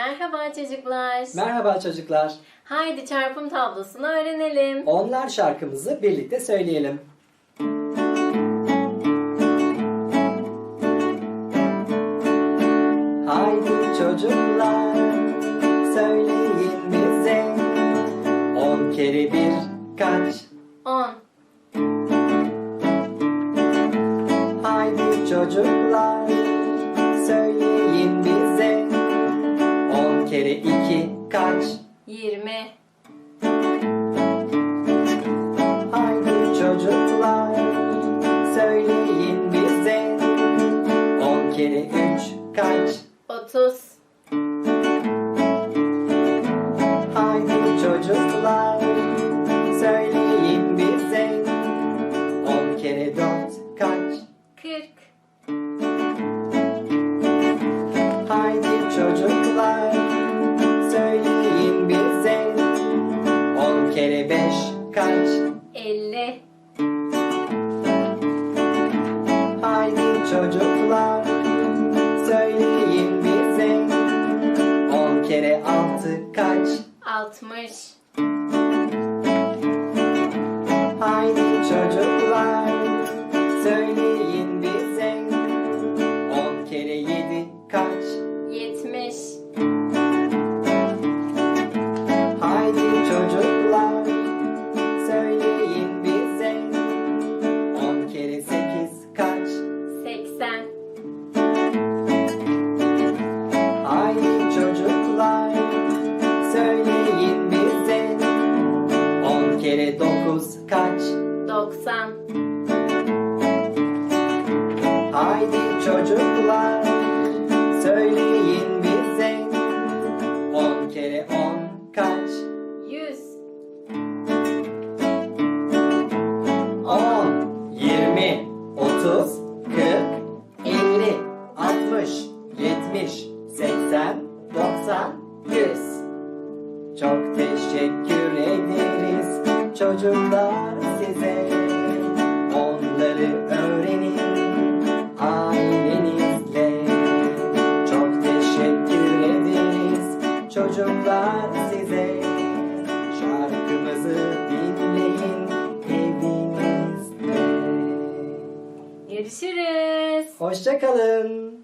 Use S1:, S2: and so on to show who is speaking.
S1: Merhaba çocuklar.
S2: Merhaba çocuklar.
S1: Haydi çarpım tablosunu öğrenelim.
S2: Onlar şarkımızı birlikte söyleyelim. Haydi çocuklar söyleyin bize On kere bir kaç
S1: 10,
S2: Haydi çocuklar İki kaç?
S1: 20,
S2: Haydi çocuklar söyleyin bize. On kere üç kaç?
S1: 30,
S2: Haydi çocuklar söyleyin bize. On kere dört kaç?
S1: 40,
S2: Haydi çocuklar On kere beş kaç?
S1: 50,
S2: Haydi çocuklar söyleyin bize. On kere altı kaç?
S1: 60, 90,
S2: Haydi çocuklar söyleyin bize On kere on kaç
S1: 100,
S2: On, yirmi, otuz, kırk, elli, altmış, yetmiş, seksen, doksan, yüz. Çok teşekkür ederiz çocuklar size. Onları öğrenin ailenizle. Çok teşekkür ederiz çocuklar size. Şarkımızı dinleyin evinizde.
S1: görüşürüz.
S2: Hoşçakalın.